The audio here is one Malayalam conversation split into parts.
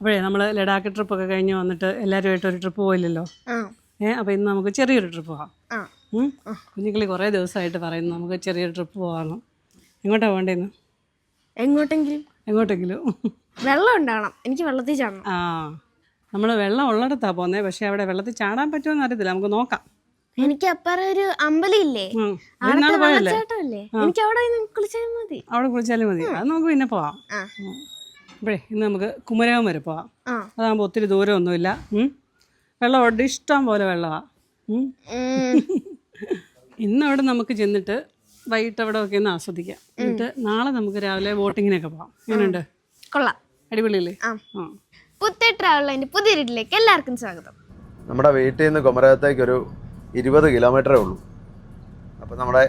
അപ്പോഴേ നമ്മൾ ലഡാക്ക് ട്രിപ്പൊക്കെ കഴിഞ്ഞ് വന്നിട്ട് എല്ലാവരുമായിട്ട് ഒരു ട്രിപ്പ് പോയില്ലല്ലോ? ഏഹ് അപ്പൊ അപ്പോൾ ഇന്ന് നമുക്ക് ചെറിയൊരു ട്രിപ്പ് പോകാം? കുഞ്ഞുങ്ങളി കുറേ ദിവസമായിട്ട് പറയുന്നു നമുക്ക് ചെറിയൊരു ട്രിപ്പ് പോകാമെന്ന് എങ്ങോട്ടാ വേണ്ടേന്ന് എങ്ങോട്ടെങ്കിലും. എങ്ങോട്ടെങ്കിലും. വെള്ളം ഉണ്ടാവണം. എനിക്ക് വെള്ളത്തിൽ ചാടണം. ആ. നമ്മൾ വെള്ളം ഉള്ളിടത്താണ് പോകുന്നത് പക്ഷേ അവിടെ വെള്ളത്തിൽ ചാടാൻ പറ്റുമെന്ന് അറിയത്തില്ല. നമുക്ക് നോക്കാം. എനിക്ക് അപ്പറ ഒരു അമ്പലം ഇല്ലേ എനിക്ക് അവിടെ കുളിച്ചാലും മതി. അവിടെ കുളിച്ചാലും മതി. അത് നമുക്ക് പിന്നെ പോവാം. അപ്പോഴേ ഇന്ന് നമുക്ക് കുമരകം വരെ പോവാം. ആ. അതാകുമ്പോൾ ഒത്തിരി ദൂരമൊന്നുമില്ല വെള്ളം അവിടെ ഇഷ്ടം പോലെ വെള്ളമാണ് ഇന്നവിടെ ഇന്ന് അവിടെ നമുക്ക് ചെന്നിട്ട് വൈകിട്ട് അവിടെ ഒക്കെ ഒന്ന് ആസ്വദിക്കാം. എന്നിട്ട് നാളെ നമുക്ക് രാവിലെ ബോട്ടിങ്ങിനൊക്കെ പോവാം. എങ്ങനെയുണ്ട്? കൊള്ളാം. അടിപൊളിയല്ലേ? പുത്തേ ട്രാവലിന്റെ പുതിയ വീട്ടിലേക്ക് എല്ലാവർക്കും സ്വാഗതം. നമ്മുടെ വീട്ടിൽ നിന്ന് കുമരകത്തേക്ക് ഒരു ഇരുപത് കിലോമീറ്ററേ ഉള്ളൂ. അപ്പോൾ നമ്മുടെ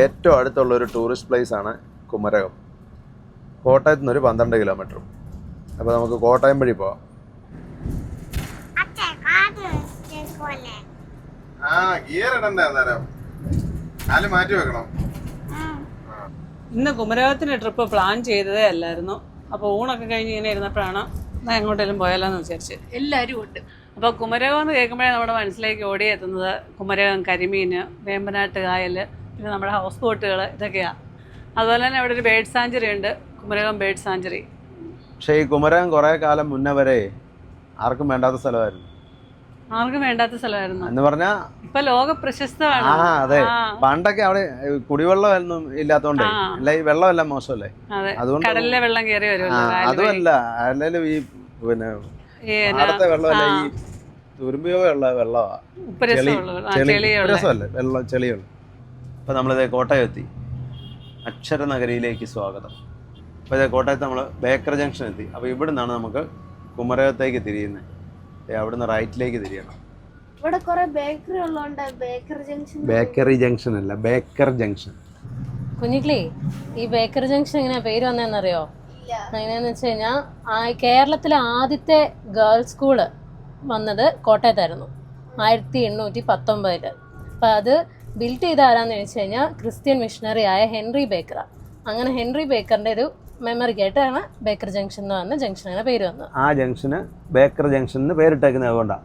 ഏറ്റവും അടുത്തുള്ള ഒരു ടൂറിസ്റ്റ് പ്ലേസ് ആണ് കുമരകം. കോട്ടയത്ത് നിന്ന് ഒരു പന്ത്രണ്ട് കിലോമീറ്ററും അപ്പോൾ നമുക്ക് കോട്ടയം വഴി പോവാം. ആ ഗിയർ ഇടണ്ടേ അന്നേരം? കാൽ മാറ്റി വെക്കണം. ഇന്ന് കുമരകത്തിന് ട്രിപ്പ് പ്ലാൻ ചെയ്തതേ അല്ലായിരുന്നു. അപ്പോൾ ഊണൊക്കെ കഴിഞ്ഞ് ഇങ്ങനെ ഇരുന്നപ്പോഴാണ് ഞാൻ എങ്ങോട്ടേലും പോയാലോന്ന് വിചാരിച്ച് എല്ലാവരും ഉണ്ട്. അപ്പോൾ കുമരകം എന്ന് കേൾക്കുമ്പോഴേ നമ്മുടെ മനസ്സിലേക്ക് ഓടിയെത്തുന്നത് കുമരകം കരിമീൻ വേമ്പനാട്ട് കായൽ പിന്നെ നമ്മുടെ ഹൗസ് ബോട്ടുകൾ ഇതൊക്കെയാണ് അതുപോലെ തന്നെ അവിടെ ഒരു ബേഡ് സാഞ്ചുറി ഉണ്ട് കുമരകം ബേഡ് സാഞ്ചുറി പക്ഷേ ഈ കുമരകം കുറേ കാലം മുന്നേ വരെ ആർക്കും വേണ്ടാത്ത സ്ഥലമായിരുന്നു. ആർക്കും വേണ്ടാത്ത സ്ഥലമായിരുന്നു. എന്ന് പറഞ്ഞാൽ ഇപ്പൊ ലോക പ്രശസ്തമാണ്. ആ അതെ. പണ്ടൊക്കെ അവിടെ കുടിവെള്ളം ഒന്നും ഇല്ലാത്തതുകൊണ്ടേ ആ. അല്ല ഈ വെള്ളമെല്ലാം മോശമല്ലേ? അതുകൊണ്ട് കടലിലെ വെള്ളം കയറി വരും. അതുമല്ല. അല്ലെങ്കിലും ഈ പിന്നെ പാടത്തെ വെള്ളമല്ല ഈ തുരുമ്പിയോ വെള്ളം. രസമല്ലേ വെള്ളം ചെളിയുള്ള. അപ്പം നമ്മളിത് കോട്ടയം എത്തി അക്ഷരനഗരിയിലേക്ക് സ്വാഗതം. അപ്പോൾ ഇതേ കോട്ടയത്ത് നമ്മൾ ബേക്കർ ജംഗ്ഷൻ എത്തി. അപ്പോൾ ഇവിടെ നിന്നാണ് നമുക്ക് കുമരകത്തേക്ക് തിരിയുന്നത് അവിടെ നിന്ന് റൈറ്റിലേക്ക് തിരിയണം. ഇവിടെ കുറേ ബേക്കറി ഉള്ളതുകൊണ്ട് ബേക്കർ ജംഗ്ഷൻ ബേക്കറി ജംഗ്ഷൻ അല്ല ബേക്കർ ജംഗ്ഷൻ. കുഞ്ഞിക്ലി ഈ ബേക്കർ ജംഗ്ഷൻ എങ്ങനെയാ പേര് വന്നതെന്നറിയോ? എങ്ങനെയാന്ന് വെച്ച് കഴിഞ്ഞാൽ കേരളത്തിലെ ആദ്യത്തെ ഗേൾസ് സ്കൂൾ വന്നത് കോട്ടയത്തായിരുന്നു. ആയിരത്തി എണ്ണൂറ്റി പത്തൊമ്പതിൽ അപ്പം അത് ബിൽഡ് ചെയ്ത ആരാന്ന് ചോദിച്ചു കഴിഞ്ഞാൽ ക്രിസ്ത്യൻ മിഷണറി ആയ ഹെൻറി ബേക്കറാണ് അങ്ങനെ ഹെൻറി ബേക്കറിന്റെ ഒരു മെമ്മറിക്കായിട്ടാണ് ബേക്കർ ജംഗ്ഷൻ എന്ന് പറഞ്ഞ ജംഗ്ഷനാണ് പേര് വന്നത്. ആ ജംഗ്ഷന് ബേക്കർ ജംഗ്ഷൻ എന്ന് പേരിട്ടേക്കുന്നത് അതുകൊണ്ടാണ്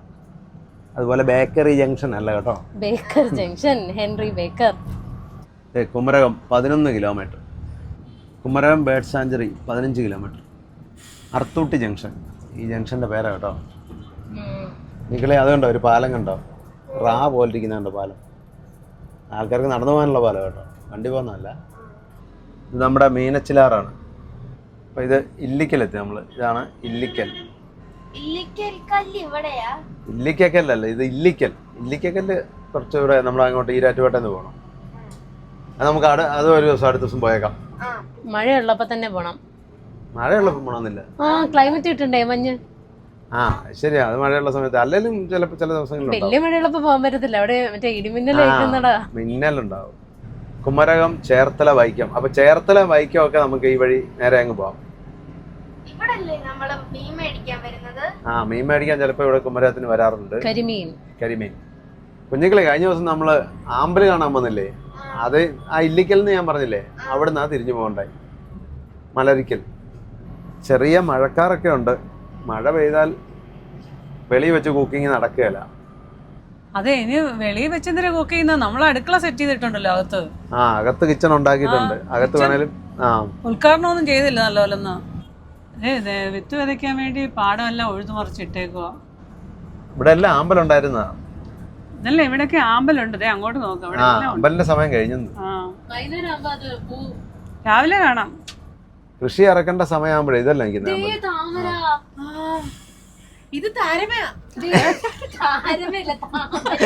അതുപോലെ ബേക്കറി ജംഗ്ഷൻ അല്ല കേട്ടോ. Baker junction Henry Baker. Kumarakom പതിനൊന്ന് കിലോമീറ്റർ. കുമരകം ബേഡ് സാഞ്ചുറി പതിനഞ്ച് കിലോമീറ്റർ. അർത്തൂട്ടി ജംഗ്ഷൻ. ഈ ജംഗ്ഷന്റെ പേരാ കേട്ടോ. നിങ്ങളെ അതുകൊണ്ടോ ഒരു പാലം കണ്ടോ? റാ പോലിരിക്കുന്നുണ്ടോ പാലം. ആൾക്കാർക്ക് നടന്നു പോകാനുള്ള പാലം കേട്ടോ. വണ്ടി പോകുന്നതല്ല. ഇത് നമ്മുടെ മീനച്ചിലാറാണ്. അപ്പോൾ ഇത് ഇല്ലിക്കലെത്തി നമ്മൾ ഇതാണ് ഇല്ലിക്കൽ. ഇല്ലിക്കക്കല്ലല്ല ഇത് ഇല്ലിക്കൽ. ഇല്ലിക്കക്കല്ല് കുറച്ച് ഇവിടെ നമ്മൾ അങ്ങോട്ട് ഈരാറ്റുപേട്ടെന്ന് പോകണം അത് നമുക്ക് അവിടെ അത് ഒരു ദിവസം അടുത്ത ദിവസം പോയേക്കാം. മഴയുള്ളപ്പോ തന്നെ പോണം. മഴയുള്ളപ്പോ പോണമെന്നില്ല ആ ക്ലൈമറ്റ് കിട്ടണ്ടേ മഞ്ഞ്? ആ ശരിയാ. അത് മഴയുള്ള സമയത്ത്. അല്ലെങ്കിലും ചിലപ്പോൾ ചില ദിവസങ്ങളിൽ വലിയ മഴയുള്ളപ്പോ പോകാൻ പറ്റത്തില്ല. അവിടെ മറ്റേ ഇടിമിന്നലേക്കുന്നടാ മിന്നലുണ്ടാവും. കുമരകം ചേർത്തല വൈക്കം. അപ്പൊ ചേർത്തല വൈക്കം ഒക്കെ നമുക്ക് ഈ വഴി നേരെ അങ്ങ് പോവാം ഇവിടെ അല്ലേ നമ്മൾ മീൻ മേടിക്കാൻ വരുന്നത് ആ മീൻ മേടിക്കാൻ ചിലപ്പോൾ ഇവിടെ കുമരകത്തിന് വരാറുണ്ട്. കരിമീൻ. കരിമീൻ. കുഞ്ഞുങ്ങളെ കഴിഞ്ഞ ദിവസം നമ്മൾ ആമ്പൽ കാണാൻ വന്നില്ലേ? അത് ആ ഇല്ലിക്കൽ എന്ന് ഞാൻ പറഞ്ഞില്ലേ? അവിടെ നിന്നാ തിരിഞ്ഞു പോകണ്ടായി മലരിക്കൽ. ചെറിയ മഴക്കാറൊക്കെ ഉണ്ട്. മഴ പെയ്താൽ വെളി വെച്ച് കുക്കിംഗ് നടക്കുകയല്ല. അതെ ഇനി വെളിയിൽ വെച്ചെന്തിനാ കുക്ക് ചെയ്യുന്നത് നമ്മൾ അടുക്കള സെറ്റ് ചെയ്തിട്ടുണ്ടല്ലോ അകത്ത്. ആ അകത്ത് കിച്ചൺ ഉണ്ടാക്കിയിട്ടുണ്ട്. അകത്ത്. വേണേലും ആ. ഉദ്ഘാടനമൊന്നും ചെയ്തില്ല നല്ലപോലൊന്ന്. വിത്ത് വിതയ്ക്കാൻ വേണ്ടി പാടമെല്ലാം ഒഴുതു മറിച്ചിട്ടേക്കുക ഇവിടെ എല്ലാം ആമ്പലുണ്ടായിരുന്നതാ ഇതല്ല ഇവിടൊക്കെ ആമ്പലുണ്ട് ദേ അങ്ങോട്ട് നോക്കാം ഇവിടെ എല്ലാം ഉണ്ട്. അമ്പലിന്റെ സമയം കഴിഞ്ഞു ആ. വൈകുന്നേരം ആകുമ്പോ അത് പൂ. രാവിലെ കാണാം. കൃഷി ഇറക്കേണ്ട സമയമാകുമ്പോഴേ ഇതല്ല എനിക്ക് ദേ താമര. ആ, ഇത് താരമയാ. ദേ, താരമല്ല താമര.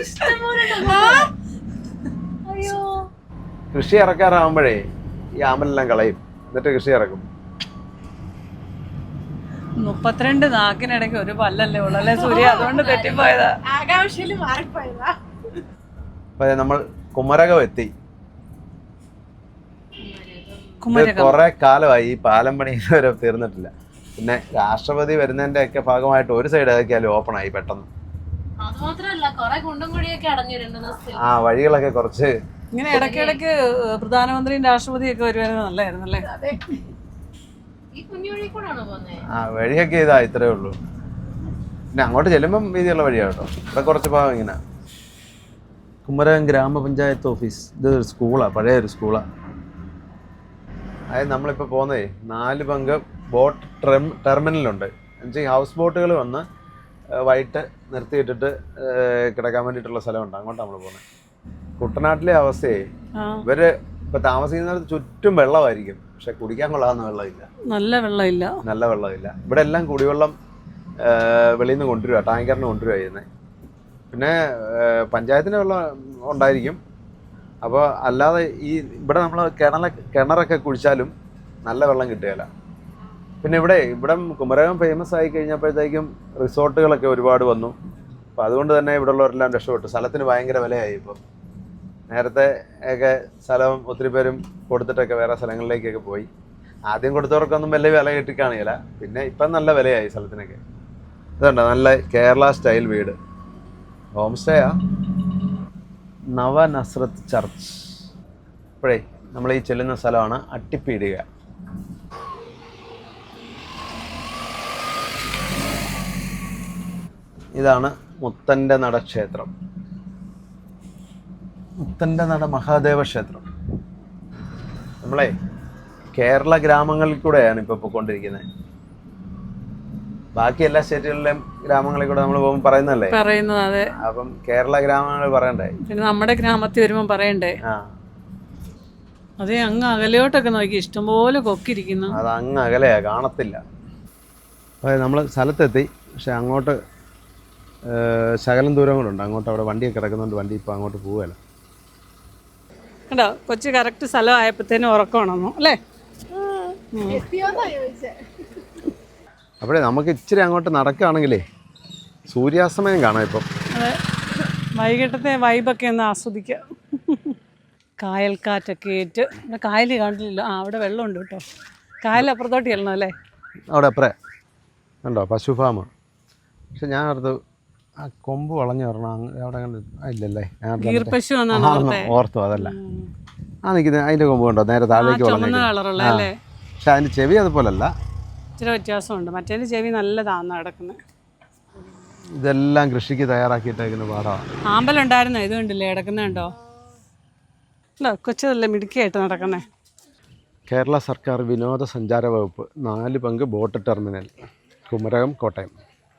ഇഷ്ടംപോലെ അയ്യോ. കൃഷി ഇറക്കാറാകുമ്പോഴേ ഈ ആമ്പലെല്ലാം കളയും. എന്നിട്ട് കൃഷി ഇറക്കും മുപ്പത്തിരണ്ട് നാക്കിനിടയ്ക്ക് ഒരു പല്ലല്ലേ ഉള്ളു അല്ലേ സൂര്യ? അതുകൊണ്ട് തെറ്റിപ്പോയതാ. ആകാംക്ഷയിൽ മാറിപ്പോയതാ. അപ്പൊ നമ്മൾ കുമരകം എത്തി. കുറെ കാലമായി ഈ പാലം പണി ഇതുവരെ തീർന്നിട്ടില്ല. പിന്നെ രാഷ്ട്രപതി വരുന്നതിന്റെ ഒക്കെ ഭാഗമായിട്ട് ഒരു സൈഡ് ഏതൊക്കെയാലും ഓപ്പൺ ആയി പെട്ടെന്ന്. ആ വഴികളൊക്കെ കുറച്ച് ഇങ്ങനെ ഇടയ്ക്കിടയ്ക്ക് പ്രധാനമന്ത്രിയും രാഷ്ട്രപതിയും ഒക്കെ വരുവായിരുന്നു നല്ലായിരുന്നു അല്ലേ ഈ കുഞ്ഞുവഴി കൂടാണോ പോന്നേ ആ വഴിയൊക്കെ ഇതാ ഇത്രേ ഉള്ളൂ. പിന്നെ അങ്ങോട്ട് ചെല്ലുമ്പം വീതിയുള്ള വഴിയാണ് കേട്ടോ. ഇവിടെ കുറച്ച് ഭാഗം ഇങ്ങനെ. കുമരകം ഗ്രാമപഞ്ചായത്ത് ഓഫീസ്. ഇത് ഒരു സ്കൂളാണ് പഴയ ഒരു സ്കൂളാണ് അതായത് നമ്മളിപ്പോൾ പോകുന്നതേ നാല് പങ്ക് ബോട്ട് ട്രം ടെർമിനലുണ്ട് എന്നുവെച്ചാൽ ഹൗസ് ബോട്ടുകൾ വന്ന് വൈകിട്ട് നിർത്തിയിട്ടിട്ട് കിടക്കാൻ വേണ്ടിയിട്ടുള്ള സ്ഥലമുണ്ട്. അങ്ങോട്ടാണ് നമ്മൾ പോകുന്നത് കുട്ടനാട്ടിലെ അവസ്ഥയെ ഇവർ ഇപ്പൊ താമസിക്കുന്നിടത്ത് ചുറ്റും വെള്ളമായിരിക്കും. പക്ഷെ കുടിക്കാൻ കൊള്ളാവുന്ന വെള്ളമില്ല. നല്ല വെള്ളമില്ല. നല്ല വെള്ളമില്ല. ഇവിടെ എല്ലാം കുടിവെള്ളം വെളിയിൽ നിന്ന് കൊണ്ടുവരിക ടാങ്കറിന് കൊണ്ടുവരിക ചെയ്യുന്നത് പിന്നെ പഞ്ചായത്തിന്റെ വെള്ളം ഉണ്ടായിരിക്കും. അപ്പോൾ അല്ലാതെ ഈ ഇവിടെ നമ്മൾ കിണല കിണറൊക്കെ കുഴിച്ചാലും നല്ല വെള്ളം കിട്ടുകയില്ല. പിന്നെ ഇവിടെ ഇവിടെ കുമരകം ഫേമസ് ആയി കഴിഞ്ഞപ്പോഴത്തേക്കും റിസോർട്ടുകളൊക്കെ ഒരുപാട് വന്നു. അപ്പോൾ അതുകൊണ്ട് തന്നെ ഇവിടെ ഉള്ളവരെല്ലാം രക്ഷപ്പെട്ടു. സ്ഥലത്തിന് ഭയങ്കര വിലയായി ഇപ്പം. നേരത്തെ ഒക്കെ സ്ഥലം ഒത്തിരി പേരും കൊടുത്തിട്ടൊക്കെ വേറെ സ്ഥലങ്ങളിലേക്കൊക്കെ പോയി. ആദ്യം കൊടുത്തവർക്കൊന്നും വലിയ വില കിട്ടി കാണുകയില്ല പിന്നെ ഇപ്പം നല്ല വിലയായി സ്ഥലത്തിനൊക്കെ. ഇതുണ്ട്? നല്ല കേരള സ്റ്റൈൽ വീട്. ഹോം സ്റ്റേയാ നവ നസ്രത്ത് ചർച്ച്. ഇപ്പോഴേ നമ്മൾ ഈ ചെല്ലുന്ന സ്ഥലമാണ് അട്ടിപ്പീടിക. ഇതാണ് മുത്തന്റെ നട ക്ഷേത്രം മുത്തന്റെ നട മഹാദേവ ക്ഷേത്രം. നമ്മളെ കേരള ഗ്രാമങ്ങളിൽ കൂടെയാണ് ഇപ്പോൾ പോയിക്കൊണ്ടിരിക്കുന്നത് ബാക്കി എല്ലാ സ്റ്റേറ്റുകളിലെയും ഗ്രാമങ്ങളിൽ കൂടെ നമ്മൾ പോകുമ്പോൾ പറയുന്നല്ലേ പറയുന്നത് അതെ. അപ്പം കേരള ഗ്രാമങ്ങൾ പറയണ്ടേ? പിന്നെ നമ്മുടെ ഗ്രാമത്തിൽ വരുമ്പോൾ പറയണ്ടേ? അതേ അങ്ങ് അകലോട്ടൊക്കെ നോക്കി ഇഷ്ടംപോലെ കൊക്കിരിക്കുന്നു. അത് അങ്ങ് അകലെയാ കാണത്തില്ല. നമ്മൾ സ്ഥലത്തെത്തി പക്ഷെ അങ്ങോട്ട് ശകലം ദൂരം കൂടെ ഉണ്ട്. അങ്ങോട്ട് അവിടെ വണ്ടിയൊക്കെ കിടക്കുന്നുണ്ട് വണ്ടി ഇപ്പോൾ അങ്ങോട്ട് പോവുകയല്ല. കേട്ടോ കൊച്ചു കറക്റ്റ് സ്ഥലം ആയപ്പോഴത്തേനും ഉറക്കമാണെന്നു അല്ലേ? അപ്പോഴേ നമുക്ക് ഇച്ചിരി അങ്ങോട്ട് നടക്കുകയാണെങ്കിലേ സൂര്യാസ്തമയം കാണാം ഇപ്പം. അതെ. വൈകിട്ടത്തെ വൈബൊക്കെ ഒന്ന് ആസ്വദിക്കാം. കായൽക്കാറ്റൊക്കെ ഏറ്റ്. ഇവിടെ കായൽ കാണില്ലല്ലോ ആ അവിടെ വെള്ളമുണ്ട് കേട്ടോ. കായൽ അപ്പുറത്തോട്ട് ചെല്ലണം അല്ലേ? അവിടെ അപ്പറേ. ഉണ്ടോ പശു ഫാം പക്ഷെ ഞാൻ അടുത്ത് ആ കൊമ്പ് വളഞ്ഞു വരണം. അവിടെ ഇല്ലല്ലേ? ഓർത്തെ. അതല്ല. ആ നിൽക്കുന്നത് അതിന്റെ കൊമ്പ് കണ്ടോ? നേരെ താഴേക്ക് വളഞ്ഞു പക്ഷെ അതിന്റെ ചെവി അതുപോലല്ല. ഇച്ചിരി വ്യത്യാസമുണ്ട്. മറ്റേ ചെവി നല്ലതാന്ന് കിടക്കുന്നത് ഇതെല്ലാം കൃഷിക്ക് തയ്യാറാക്കിയിട്ടേക്കുന്ന പാടമാണ് ആമ്പലുണ്ടായിരുന്നോ? ഇത് കണ്ടില്ലേ? കിടക്കുന്നുണ്ടോ അല്ല കൊച്ചതല്ലേ മിടുക്കിയായിട്ട് നടക്കുന്നേ. കേരള സർക്കാർ വിനോദസഞ്ചാര വകുപ്പ് നാല് പങ്ക് ബോട്ട് ടെർമിനൽ കുമരകം കോട്ടയം.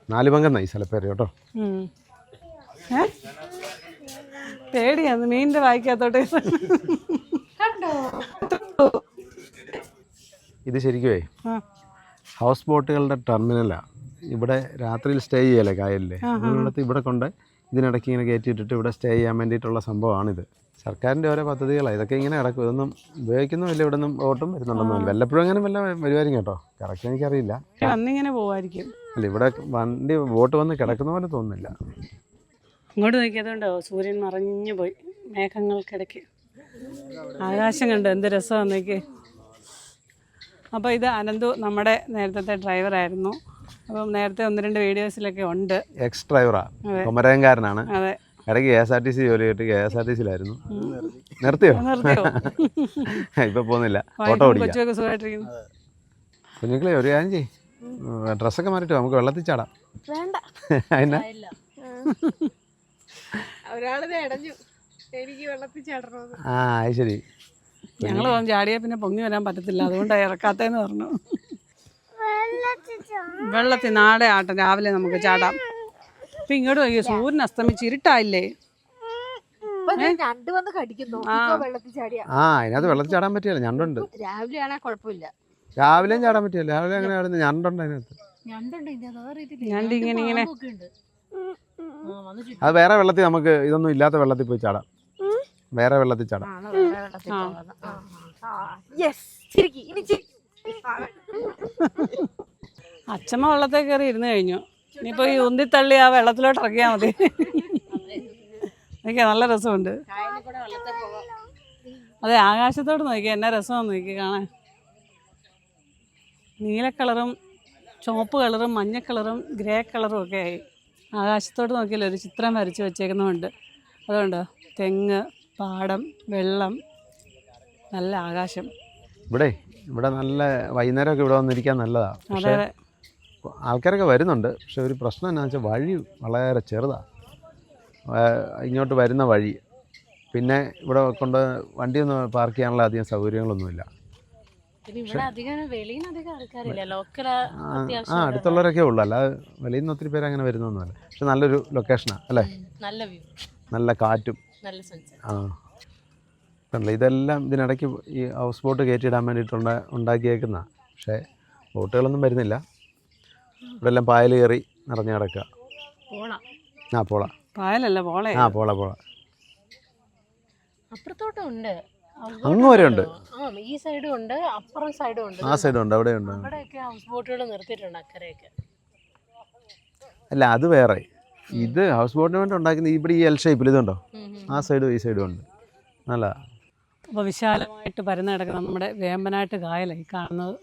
നാല് പങ്കെന്നായി സ്ഥലപ്പേര് കേട്ടോ? പേടിയാന്ന് മീനിന്റെ വായിക്കാത്തോട്ടെ. ഇത് ശരിക്കുമേ ആ. ഹൗസ് ബോട്ടുകളുടെ ടെർമിനലാണ് ഇവിടെ രാത്രിയിൽ സ്റ്റേ ചെയ്യല്ലേ കായലിലെ? അതിനടുത്ത് ഇവിടെ കൊണ്ട് ഇതിനിടയ്ക്ക് ഇങ്ങനെ കയറ്റിയിട്ടിട്ട് ഇവിടെ സ്റ്റേ ചെയ്യാൻ വേണ്ടിയിട്ടുള്ള സംഭവമാണിത്. സർക്കാരിന്റെ ഓരോ പദ്ധതികളാണ് ഇതൊക്കെ ഇങ്ങനെ കിടക്കും ഇതൊന്നും ഉപയോഗിക്കുന്നുമില്ല ഇവിടെ നിന്നും ഓട്ടും വരുന്നുണ്ടെന്നും വല്ലപ്പോഴും അങ്ങനെ വല്ല വരുമായിരിക്കും കേട്ടോ. കറക്റ്റ് എനിക്കറിയില്ല അന്നിങ്ങനെ പോവായിരിക്കും. അല്ല ഇവിടെ വണ്ടി ബോട്ട് വന്ന് കിടക്കുന്ന പോലെ തോന്നുന്നില്ല. ഇങ്ങോട്ട് നോക്കിയതുകൊണ്ടോ? സൂര്യൻ മറഞ്ഞു പോയി. മേഘങ്ങൾക്കിടയ്ക്ക്. ആകാശം കണ്ടോ? എന്ത് രസമാണ് നോക്കി അപ്പോൾ ഇത് അനന്തു നമ്മുടെ നേരത്തെ ഡ്രൈവറായിരുന്നു അപ്പം നേരത്തെ ഒന്ന് രണ്ട് വീഡിയോസിലൊക്കെ ഉണ്ട്. എക്സ് ഡ്രൈവറാണ് കുമരകംകാരനാണ്. അതെ. ഇടയ്ക്ക് K S R T C ജോലി കിട്ടി. കെ എസ് ആർ ടി സിയിലായിരുന്നു. നിർത്തിയോ? ഇപ്പൊ പോകുന്നില്ല. ഓട്ടോ ഓടിക്കാം കുഞ്ഞുങ്ങളെ ഒരു കാര്യം ചെയ്യ്. ഡ്രസ്സൊക്കെ മാറിയിട്ട്? നമുക്ക് വെള്ളത്തിൽ ചാടാം. വേണ്ട. അതിനാ ഒരാളിത് ഇടഞ്ഞു എനിക്ക് വെള്ളത്തിൽ ചാടണമെന്ന് ആ അത് ശരി ഞങ്ങൾ ചാടിയാൽ പിന്നെ പൊങ്ങി വരാൻ പറ്റത്തില്ല. അതുകൊണ്ടാണ് ഇറക്കാത്തതെന്ന് പറഞ്ഞു. വെള്ളത്തിൽ നാളെ ആട്ടം. രാവിലെ നമുക്ക് ചാടാം. ഇപ്പൊ ഇങ്ങോട്ട് നോക്കിയോ സൂര്യൻ അസ്തമിച്ച് ഇരുട്ടായില്ലേ? രണ്ട് വന്ന് കടിക്കുന്നു. വെള്ളത്തിൽ ചാടിയ. ആ അതിനകത്ത് വെള്ളത്തിൽ ചാടാൻ പറ്റിയല്ല ഞണ്ടുണ്ട്. രാവിലെ ആണെ കുഴപ്പമില്ല. രാവിലെയും ചാടാൻ പറ്റിയല്ല? രാവിലെ അങ്ങനെ ചാടുന്നത് ഞണ്ടുണ്ട് അതിനകത്ത്? ഞണ്ട് ഇങ്ങനെ ഇങ്ങനെ. അത് വേറെ വെള്ളത്തിൽ നമുക്ക് ഇതൊന്നും ഇല്ലാത്ത വെള്ളത്തിൽ പോയി ചാടാം. വേറെ വെള്ളത്തിൽ ചാടാം. അച്ഛമ്മ വെള്ളത്തിൽ കയറി ഇരുന്ന് കഴിഞ്ഞു. ഇനിയിപ്പോ ഈ ഉന്തിത്തള്ളി ആ വെള്ളത്തിലോട്ട് ഇറക്കിയാൽ മതി. നോക്കിയാ നല്ല രസമുണ്ട്. അതെ ആകാശത്തോട് നോക്കിയാ എന്നാ രസമാണെന്ന് നോക്കി കാണാൻ. നീല കളറും ചുവപ്പ് കളറും മഞ്ഞ കളറും ഗ്രേ കളറും ഒക്കെ ആയി. ആകാശത്തോട്ട് നോക്കിയാൽ ഒരു ചിത്രം വരച്ച് വെച്ചേക്കുന്നുമുണ്ട് അതുകൊണ്ട് തെങ്ങ് പാടം വെള്ളം നല്ല ആകാശം. ഇവിടെ ഇവിടെ നല്ല വൈകുന്നേരമൊക്കെ ഇവിടെ വന്നിരിക്കാൻ നല്ലതാണ് പക്ഷേ അതെ ആൾക്കാരൊക്കെ വരുന്നുണ്ട്. പക്ഷെ ഒരു പ്രശ്നം എന്നാ വെച്ചാൽ വഴി വളരെ ചെറുതാണ് ഇങ്ങോട്ട് വരുന്ന വഴി. പിന്നെ ഇവിടെ കൊണ്ട് വണ്ടിയൊന്നും പാർക്ക് ചെയ്യാനുള്ള അധികം സൗകര്യങ്ങളൊന്നുമില്ല. ആ, ആ അടുത്തുള്ളവരൊക്കെ ഉള്ളു. അല്ലാതെ വെളിയിൽ നിന്ന് ഒത്തിരി പേര് അങ്ങനെ വരുന്നൊന്നുമല്ല പക്ഷെ നല്ലൊരു ലൊക്കേഷനാണ് അല്ലേ? നല്ല വ്യൂ. നല്ല കാറ്റും. നല്ല സൺസെറ്റ് ആ. കണ്ടില്ലേ ഇതെല്ലാം ഇതിനിടയ്ക്ക് ഈ ഹൗസ് ബോട്ട് കയറ്റിയിടാൻ വേണ്ടിയിട്ടുണ്ട ഉണ്ടാക്കിയേക്കുന്ന. പക്ഷേ ബോട്ടുകളൊന്നും വരുന്നില്ല. ഇവിടെ എല്ലാം പായൽ കയറി നിറഞ്ഞു കിടക്കുക. പോളാം. ആ പോള. പായലല്ല പോളേ. ആ പോള പോള. അപ്പുറത്തോട്ടും ഉണ്ട്. അങ്ങ് വരെ ഉണ്ട്. ആ ഈ സൈഡും ഉണ്ട് അപ്പുറം സൈഡും ഉണ്ട്. ആ സൈഡും ഉണ്ട് അവിടെയുണ്ട് അവിടെയൊക്കെ ഹൗസ് ബോട്ടുകൾ നിർത്തിയിട്ടുണ്ട് അക്കരയൊക്കെ. അല്ല അത് വേറെ. ഇത് ഹൗസ് ബോട്ടിന് വേണ്ടി ഉണ്ടാക്കുന്ന ഇവിടെ ഈ എൽ ഷേപ്പിൽ ഇതുണ്ടോ. ആ സൈഡും ഈ സൈഡും ഉണ്ട്. നല്ല. അപ്പോൾ വിശാലമായിട്ട് പരന്ന് കിടക്കുന്ന നമ്മുടെ വേമ്പനായിട്ട് കായലായി കാണുന്നത്.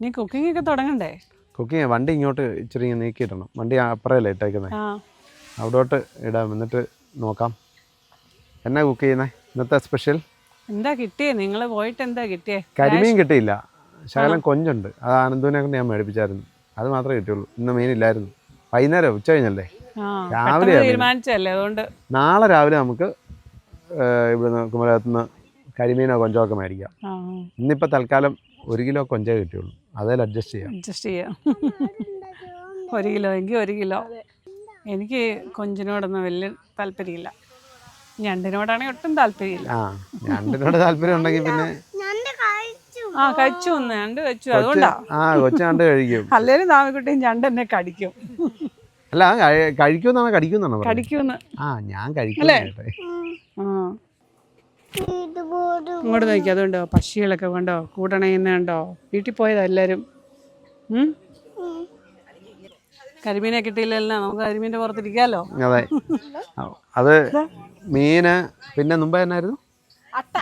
നീ കുക്കിംഗ് ഒക്കെ തുടങ്ങണ്ടേ? കുക്കിംഗ് വണ്ടി ഇങ്ങോട്ട് ഇച്ചിരി നീക്കിയിടണം. വണ്ടി അപ്പുറമല്ലേ ഇട്ടേക്കുന്നത് ആ. അവിടോട്ട് ഇടാം എന്നിട്ട് നോക്കാം. എന്നാ കുക്ക് ചെയ്യുന്നത് ഇന്നത്തെ സ്പെഷ്യൽ എന്താ കിട്ടിയേ? നിങ്ങൾ പോയിട്ട് എന്താ കിട്ടിയേ? കരിമീൻ കിട്ടിയില്ല. ശകലം കൊഞ്ചുണ്ട്. അത് ആനന്ദുവിനെ കൊണ്ട് ഞാൻ മേടിപ്പിച്ചായിരുന്നു. അത് മാത്രമേ കിട്ടിയുള്ളൂ. ഇന്ന് മീനില്ലായിരുന്നു വൈകുന്നേരം ഉച്ച കഴിഞ്ഞല്ലേ? രാവിലെ തീരുമാനിച്ചല്ലേ അതുകൊണ്ട്? നാളെ രാവിലെ നമുക്ക് ഇവിടുന്ന് കുമരകത്തുനിന്ന് കരിമീനോ കൊഞ്ചോ ഒക്കെ മേടിക്കാം. ഇന്നിപ്പോ ഇന്നിപ്പോൾ തൽക്കാലം ഒരു കിലോ കൊഞ്ചേ കിട്ടിയുള്ളൂ. അതിൽ അഡ്ജസ്റ്റ് ചെയ്യാം. അഡ്ജസ്റ്റ് ചെയ്യാം. ഒരു കിലോ എങ്കിൽ ഒരു കിലോ. എനിക്ക് കൊഞ്ചിനോടൊന്നും വലിയ താല്പര്യമില്ല. ഞണ്ടിനോടാണെങ്കിൽ ഒട്ടും താല്പര്യമില്ല. ആ ഞണ്ടിനോട് താല്പര്യം ഉണ്ടെങ്കിൽ പിന്നെ ആ കഴിച്ചു ഒന്ന് ഞണ്ട് കഴിച്ചു. അതുകൊണ്ടാ. ആ കൊച്ചു കഴിക്കും. അല്ലേലും താമക്കുട്ടിയും ഞണ്ട് എന്നെ കടിക്കും. അല്ല കഴി- കഴിക്കുമെന്നാണ് കടിക്കുമെന്നാണ് കടിക്കുമെന്ന്. ആ ഞാൻ കഴിക്കും ഇങ്ങോട്ട് നോക്കി അതുകൊണ്ടോ? പക്ഷികളൊക്കെ കണ്ടോ? കൂടണയുന്നുണ്ടോ വീട്ടിൽ പോയതാ എല്ലാവരും? കരിമീനെ കിട്ടിയില്ലല്ലോ നമുക്ക് കരിമീന്റെ പുറത്തിരിക്കാലോ അതെ. അത് മീന് പിന്നെ മുമ്പ് എന്നായിരുന്നു? അട്ട.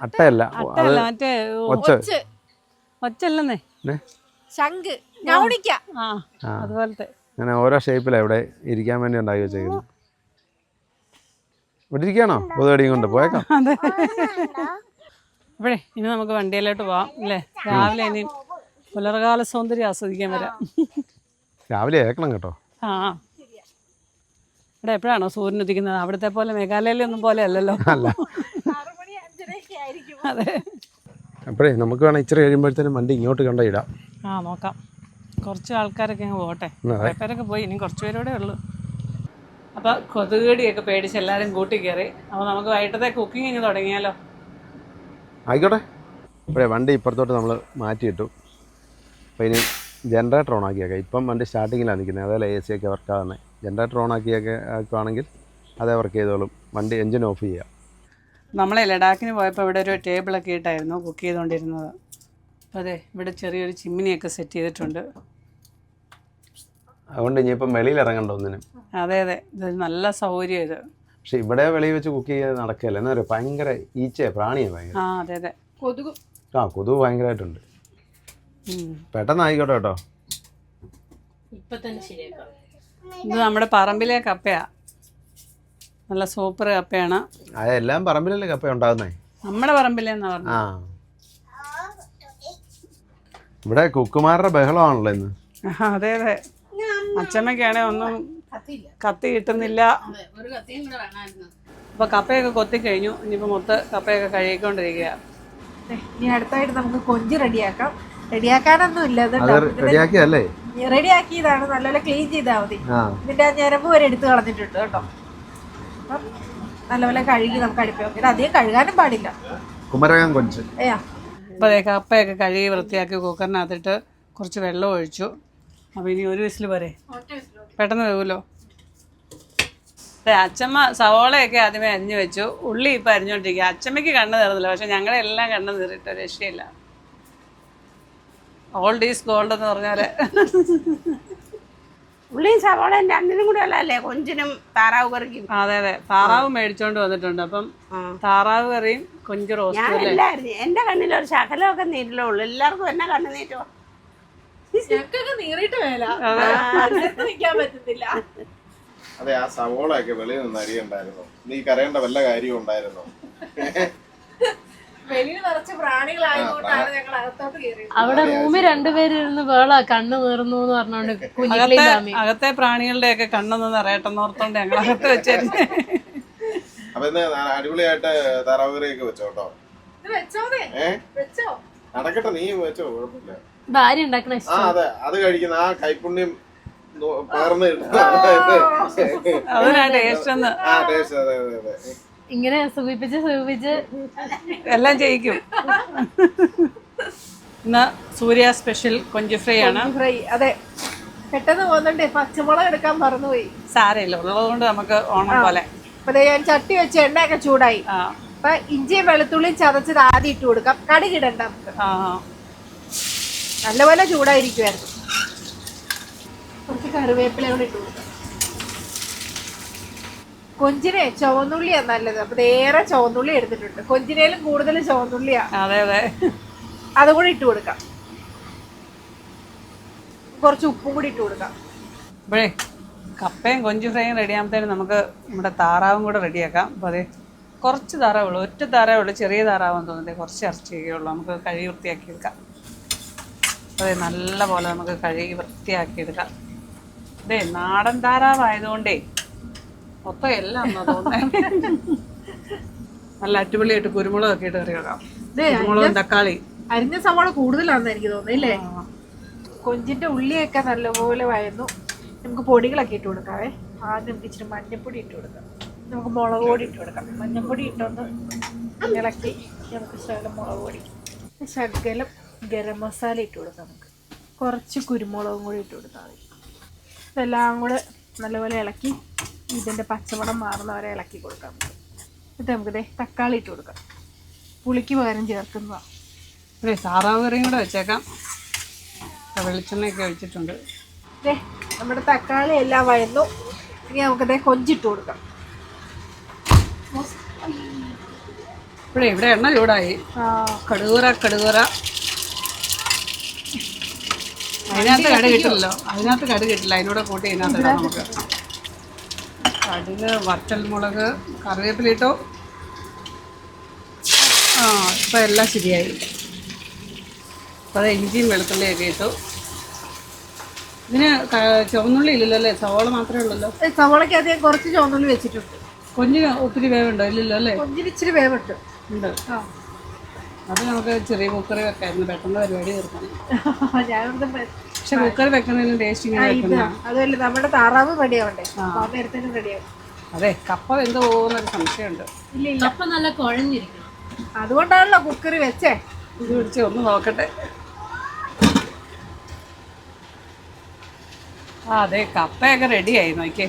അട്ടയല്ല. അത് മറ്റേ ഒച്ച? ശംഖ്. ആ. അതുപോലത്തെ. അങ്ങനെ ഓരോ ഷേപ്പിലാണ് ഇവിടെ ഇരിക്കാൻ വേണ്ടി ഉണ്ടാക്കി വെച്ചേക്കുന്നത് ഇവിടെ ഇരിക്കാണോ പൊതുവടിയും കൊണ്ട് പോയേക്കാം. അതെ. അപ്പോഴേ ഇനി നമുക്ക് വണ്ടിയിലോട്ട് പോവാം അല്ലേ? രാവിലെ ഇനി പുലർകാല സൗന്ദര്യം ആസ്വദിക്കാൻ വരാം. രാവിലെ ഏക്കണം കേട്ടോ. ആ. ഇവിടെ എപ്പോഴാണോ സൂര്യൻ ഉദിക്കുന്നത്? അവിടുത്തെ പോലെ മേഘാലയയിലൊന്നും പോലെ അല്ലല്ലോ. അല്ല. അതെ. അപ്പോഴേ നമുക്ക് വേണം ഇച്ചിരി കഴിയുമ്പോഴത്തേനും വണ്ടി ഇങ്ങോട്ട് കണ്ട ഇടാം. ആ നോക്കാം. കുറച്ച് ആൾക്കാരൊക്കെ അങ്ങ് പോട്ടെ. കുറേ പേരൊക്കെ പോയി ഇനി കുറച്ച് പേരോടെ ഉള്ളൂ. അപ്പോൾ കൊതുകടിയൊക്കെ പേടിച്ച് എല്ലാവരും കൂട്ടി കയറി. അപ്പോൾ നമുക്ക് വൈകിട്ടത്തെ കുക്കിംഗ് ഇങ്ങ് തുടങ്ങിയാലോ? ആയിക്കോട്ടെ. ഇപ്പോഴേ വണ്ടി ഇപ്പുറത്തോട്ട് നമ്മൾ മാറ്റിയിട്ടു. അപ്പോൾ ഇനി ജനറേറ്റർ ഓൺ ആക്കിയേക്കാം. ഇപ്പം വണ്ടി സ്റ്റാർട്ടിങ്ങിലാണ് നിൽക്കുന്നത് അതല്ല എ സി ഒക്കെ വർക്കാകുന്നത് ജനറേറ്റർ ഓൺ ആക്കിയൊക്കെ ആക്കുവാണെങ്കിൽ അതേ വർക്ക് ചെയ്തോളും. വണ്ടി എൻജിൻ ഓഫ് ചെയ്യുക നമ്മളെ ലഡാക്കിന് പോയപ്പോൾ ഇവിടെ ഒരു ടേബിളൊക്കെ ഇട്ടായിരുന്നു കുക്ക് ചെയ്തുകൊണ്ടിരുന്നത് അപ്പോൾ അതെ ഇവിടെ ചെറിയൊരു ചിമ്മിനിയൊക്കെ സെറ്റ് ചെയ്തിട്ടുണ്ട്. അതുകൊണ്ട് ഇനിയിപ്പം വെളിയിൽ ഇറങ്ങണ്ട ഒന്നിനും. അതെ അതെ ഇത് നല്ല സൗകര്യം ഇത്. പക്ഷെ ഇവിടെ വെളിയിൽ വെച്ച് കുക്ക് ചെയ്യാതെ നടക്കില്ല എന്നാ പറയുക ഭയങ്കര ഈച്ചയെ പ്രാണിയാണ് ഭയങ്കര. ആ അതെ അതെ. കൊതുക്. ആ കൊതുക് ഭയങ്കരമായിട്ടുണ്ട്. പെട്ടെന്ന് ആയിക്കോട്ടെ കേട്ടോ. ഇപ്പം തന്നെ ശരിയാക്കാം. ഇത് നമ്മുടെ പറമ്പിലെ കപ്പയാ. നല്ല സൂപ്പർ കപ്പയാണ്. അതെല്ലാം പറമ്പിലല്ലേ കപ്പ ഉണ്ടാകുന്നേ നമ്മുടെ പറമ്പിലെന്നാ പറഞ്ഞു ആ. ഇവിടെ കുക്കുമാരുടെ ബഹളമാണല്ലോ ഇന്ന്. അതെ അതെ. അച്ഛമ്മയ്ക്കാണെ ഒന്നും കത്തി കിട്ടുന്നില്ല. അപ്പൊ കപ്പയൊക്കെ കൊത്തി കഴിഞ്ഞു. ഇനിയിപ്പോ മൊത്ത കപ്പയൊക്കെ കഴുകിക്കൊണ്ടിരിക്കുക. ഇനി അടുത്തായിട്ട് നമുക്ക് കൊഞ്ച് റെഡിയാക്കാം. റെഡിയാക്കാനൊന്നും ഇല്ല അത് റെഡിയാക്കിയല്ലേ റെഡിയാക്കിയതാണ് നല്ലപോലെ ക്ലീൻ ചെയ്താൽ മതി. ഇതിന്റെ ഞരമ്പ് വരെ എടുത്ത് കളഞ്ഞിട്ടുണ്ട് കേട്ടോ. അപ്പം നല്ലപോലെ കഴുകി നമുക്ക് അടുപ്പ് വെക്കാം. അധികം കഴുകാനും പാടില്ല. കുമരകം കൊഞ്ച്. ഏയാ അപ്പോൾ അതേ കപ്പയൊക്കെ കഴുകി വൃത്തിയാക്കി കുക്കറിനകത്തിട്ട് കുറച്ച് വെള്ളം ഒഴിച്ചു. അപ്പോൾ ഇനി ഒരു വിസിൽ പോരെ? പെട്ടെന്ന് വേവുമല്ലോ അതെ അച്ചമ്മ സവോളയൊക്കെ ആദ്യമേ അരിഞ്ഞു വെച്ചു. ഉള്ളി ഇപ്പം അരിഞ്ഞുകൊണ്ടിരിക്കുക അച്ചമ്മയ്ക്ക് കണ്ണ് തീർന്നില്ല പക്ഷെ ഞങ്ങളെല്ലാം കണ്ണ് തീറിട്ട് രക്ഷയില്ല. ഓൾഡ് ഈസ് ഗോൾഡ് എന്ന് പറഞ്ഞാൽ. ഉള്ളിയും സവാളയും രണ്ടിനും കൂടെ ഉള്ളതല്ലേ? കൊഞ്ചിനും താറാവ് കറിക്കും. അതെ അതെ. താറാവ് മേടിച്ചോണ്ട് വന്നിട്ടുണ്ട്. അപ്പം താറാവ് കറിയും കൊഞ്ച് റോസ്റ്റും അല്ലേ? എല്ലാവരും എന്റെ കണ്ണിൽ ഒരു ശകലമൊക്കെ നീരിലേ ഉള്ളൂ. എല്ലാവർക്കും എന്നെ കണ്ണു നീറ്റോ? ഞങ്ങൾക്കൊക്കെ നീറിയിട്ട് വേല അടുത്ത് നിൽക്കാൻ പറ്റുന്നില്ല അതെ ആ സവോളയൊക്കെ വെളിയിൽ നിന്ന് അരിയുണ്ടായിരുന്നു. നീ കരയേണ്ട വല്ല കാര്യവും ഉണ്ടായിരുന്നു? അവിടെ റൂമിൽ രണ്ടുപേരും ഇരുന്ന് വേള കണ്ണ് നേർന്നു എന്ന് പറഞ്ഞോണ്ട് അകത്തെ പ്രാണികളുടെ ഒക്കെ കണ്ണൊന്ന് നിറയട്ടെന്നോർത്തോണ്ട് ഞങ്ങൾ അകത്ത് വെച്ചായിരുന്നു അപ്പൊ ഇന്ന് അടിപൊളിയായിട്ട് താറാവ് കറിയൊക്കെ വെച്ചോ കേട്ടോ നടക്കട്ടെ നീ വെച്ചോ കുഴപ്പമില്ല. ഭാര്യ ഉണ്ടാക്കണ ആ അതെ അത് കഴിക്കുന്ന ആ കൈപ്പുണ്യം പകർന്നു കിട്ടും ആ ടേസ്റ്റ് അതെ അതെ അതെ. ഇങ്ങനെ സൂപിപ്പിച്ച് സൂപിപ്പിച്ച് എല്ലാം ചെയ്യിക്കും. ഇന്ന് സൂര്യ സ്പെഷ്യൽ കൊഞ്ച് ഫ്രൈ ആണ് ഫ്രൈ അതെ. പെട്ടെന്ന് പോകുന്നുണ്ട്. പച്ചമുളക് എടുക്കാൻ മറന്നുപോയി. സാരമില്ല ഉള്ളതുകൊണ്ട് നമുക്ക് ഓണം പോലെ. അപ്പൊ ഞാൻ ചട്ടി വെച്ച് എണ്ണയൊക്കെ ചൂടായി. അപ്പൊ ഇഞ്ചിയും വെളുത്തുള്ളിയും ചതച്ചത് ആദ്യം ഇട്ട് കൊടുക്കാം. കടുകിടണ്ട നമുക്ക്. നല്ലപോലെ ചൂടായിരിക്കുമായിരുന്നു കുറച്ച് കറിവേപ്പില കൂടെ ഇട്ട് കൊടുക്കാം. കൊഞ്ചിനെ ചുവന്നുള്ളിയാ നല്ലത്. അപ്പൊ നേരെ ചുവന്നുള്ളി എടുത്തിട്ടുണ്ട്. കൊഞ്ചിനേലും കൂടുതൽ ചുവന്നുള്ളിയാ. അതെ അതെ. അതും കൂടി ഇട്ട് കൊടുക്കാം. കുറച്ച് ഉപ്പും കൂടി ഇട്ട് കൊടുക്കാം. ഇപ്പോഴേ കപ്പയും കൊഞ്ച് ഫ്രൈയും റെഡി ആകുമ്പോഴത്തേനും നമുക്ക് നമ്മുടെ താറാവും കൂടെ റെഡിയാക്കാം അപ്പോൾ അതെ കുറച്ച് താറാവേ ഉള്ളൂ. ഒറ്റ താറാവേ ഉള്ളൂ. ചെറിയ താറാവെന്ന് തോന്നുന്നത് കുറച്ച് ഇറച്ചിയൊക്കെ ഉള്ളൂ. നമുക്ക് കഴുകി വൃത്തിയാക്കി എടുക്കാം. അതെ നല്ല പോലെ നമുക്ക് കഴുകി വൃത്തിയാക്കി എടുക്കാം. അതെ നാടൻ താറാവായതുകൊണ്ടേ മൊത്തം എല്ലാം നല്ല അടിപൊളിയായിട്ട് കുരുമുളകൊക്കെ ഇട്ട് കറി വെക്കാം. കുരുമുളകും തക്കാളി. അരിഞ്ഞ സവാള കൂടുതലാണെന്ന് എനിക്ക് തോന്നുന്നു ഇല്ലേ? കൊഞ്ചിന്റെ ഉള്ളിയൊക്കെ നല്ലപോലെ വയന്നു. നമുക്ക് പൊടികളൊക്കെ ഇട്ട് കൊടുക്കാവേ. ആദ്യം നമുക്ക് ഇച്ചിരി മഞ്ഞപ്പൊടി ഇട്ട് കൊടുക്കാം. നമുക്ക് മുളക് പൊടി ഇട്ട് കൊടുക്കാം. മഞ്ഞപ്പൊടി ഇട്ടോണ്ട് ഇളക്കി നമുക്ക് ശകലം മുളക് പൊടി. ശകലം ഗരം മസാല ഇട്ട് കൊടുക്കാം നമുക്ക്. കുറച്ച് കുരുമുളകും കൂടി ഇട്ട് കൊടുത്താൽ മതി. ഇതെല്ലാം കൂടെ നല്ലപോലെ ഇളക്കി ഇതിന്റെ പച്ചമണം മാറുന്നവരെ ഇളക്കി കൊടുക്കാം. എന്നിട്ട് നമുക്ക് ദേ തക്കാളി ഇട്ട് കൊടുക്കാം. പുളിക്ക് പകരം ചേർക്കുന്നതാണ് അതെ സാറാവ് കറിയും കൂടെ വെച്ചേക്കാം. വെളിച്ചെണ്ണയൊക്കെ ഒഴിച്ചിട്ടുണ്ട്. ദേ, നമ്മുടെ തക്കാളി എല്ലാം വയന്നു. ഇനി നമുക്ക് ദേ കൊഞ്ചിട്ട് കൊടുക്കാം. ഇവിടെ ഇവിടെ എണ്ണ ചൂടായി. കടുകൂറ കടുകൂറ. അതിനകത്ത് കട കിട്ടില്ലല്ലോ. അതിനകത്ത് കട കിട്ടില്ല. അതിനൂടെ കൂട്ടി അതിനകത്ത് നമുക്ക്. കടുക് വറ്റൽ മുളക് കറിവേപ്പില ഇട്ടോ. ആ ഇപ്പം എല്ലാം ശരിയായി. അപ്പോൾ അത് ഇഞ്ചിയും വെളുത്തുള്ളിയൊക്കെ ഇട്ടു. ഇതിന് ചുവന്നുള്ളി ഇല്ലല്ലോ അല്ലേ? സവാള മാത്രമേ ഉള്ളല്ലോ? സവോളയ്ക്ക് അധികം കുറച്ച് ചുവന്നുള്ളി വെച്ചിട്ടുണ്ട്. കൊഞ്ചിന് ഒത്തിരി വേവുണ്ടോ? ഇല്ലല്ലോ അല്ലേ? കൊഞ്ചിന് ഇച്ചിരി വേവുണ്ട്. ഉണ്ട്. ആ. അത് നമുക്ക് ചെറിയ കുക്കറി വെക്കായിരുന്നു. പെട്ടെന്ന് പരിപാടി തീർക്കണം ഞാനിവിടുത്തെ പക്ഷെ കുക്കർ വെക്കുന്നതിന് ടേസ്റ്റ് ഇങ്ങനെ അതുമല്ല നമ്മുടെ താറാവ് റെഡിയാവണ്ടേ? നേരത്തേനും റെഡിയാവും അതെ കപ്പ വെന്ത് പോകുന്നൊരു സംശയമുണ്ട്. ഇല്ല ഇല്ല. കപ്പ നല്ല കുഴഞ്ഞിരിക്കണം. അതുകൊണ്ടാണല്ലോ കുക്കറി വെച്ചേ. ഇത് പിടിച്ച് ഒന്ന് നോക്കട്ടെ. ആ അതെ കപ്പയൊക്കെ റെഡിയായി നോക്കിയേ.